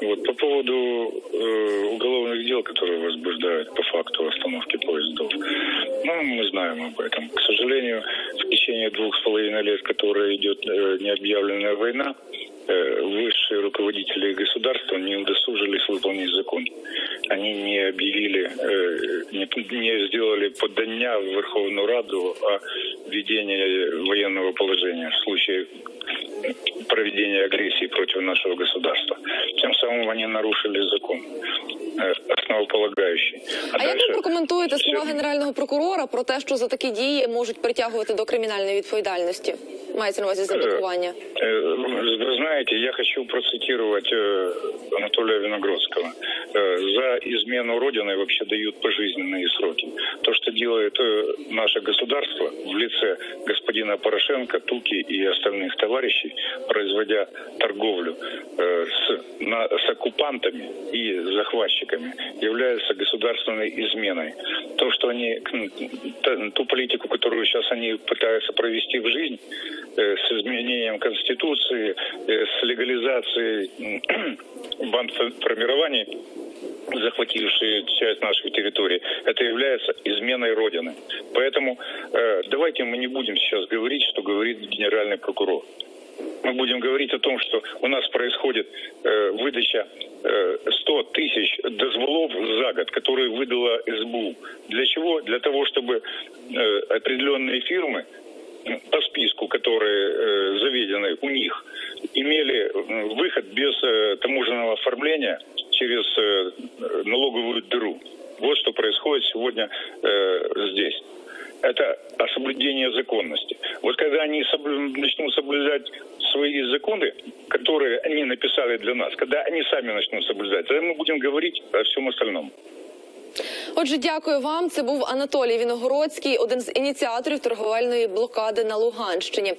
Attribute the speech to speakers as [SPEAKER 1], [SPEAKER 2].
[SPEAKER 1] Вот, по поводу э, уголовных дел, которые возбуждают по факту остановки поездов. Ну, мы знаем об этом. К сожалению, в течение двух с половиной лет, которая идет э, необъявленная война, высшие руководители государства не удосужились выполнить закон. Они не объявили, э, не, не сделали подання в Верховную Раду о введении военного положения в случае проведения агрессии против нашего государства. Тем самым они нарушили закон, э, основополагающий.
[SPEAKER 2] А як ви прокоментуєте
[SPEAKER 1] Все.
[SPEAKER 2] слова генерального прокурора про те, що за такі дії можуть притягувати до кримінальної відповідальності? Мається на увазі за блокування?
[SPEAKER 1] Э, Вы знаете, я хочу процитировать э, Анатолия Виногродского. За измену Родины вообще дают пожизненные сроки. То, что делает э, наше государство в лице господина Порошенко, Туки и остальных товарищей, производя торговлю э, с, на- с оккупантами и захватчиками, является государственной изменой. То, что они, ту политику, которую сейчас они пытаются провести в жизнь, э, с изменением Конституции, с легализацией м, банд формирований, захватившие часть наших территорий, это является изменой Родины. Поэтому э, давайте мы не будем сейчас говорить, что говорит генеральный прокурор. Мы будем говорить о том, что у нас происходит э, выдача э, 100 тысяч дозволов за год, которые выдала СБУ. Для чего? Для того, чтобы э, определенные фирмы по списку, которые э, заведены у них, имели выход без э, таможенного оформления через э, налоговую дыру. Вот что происходит сегодня э, здесь. Это о соблюдении законности. Вот когда они соблю- начнут соблюдать свои законы, которые они написали для нас, когда они сами начнут соблюдать, тогда мы будем говорить о всем остальном.
[SPEAKER 2] Отже, дякую вам. Це був Анатолій Віногородський, один з ініціаторів торговельної блокади на Луганщині.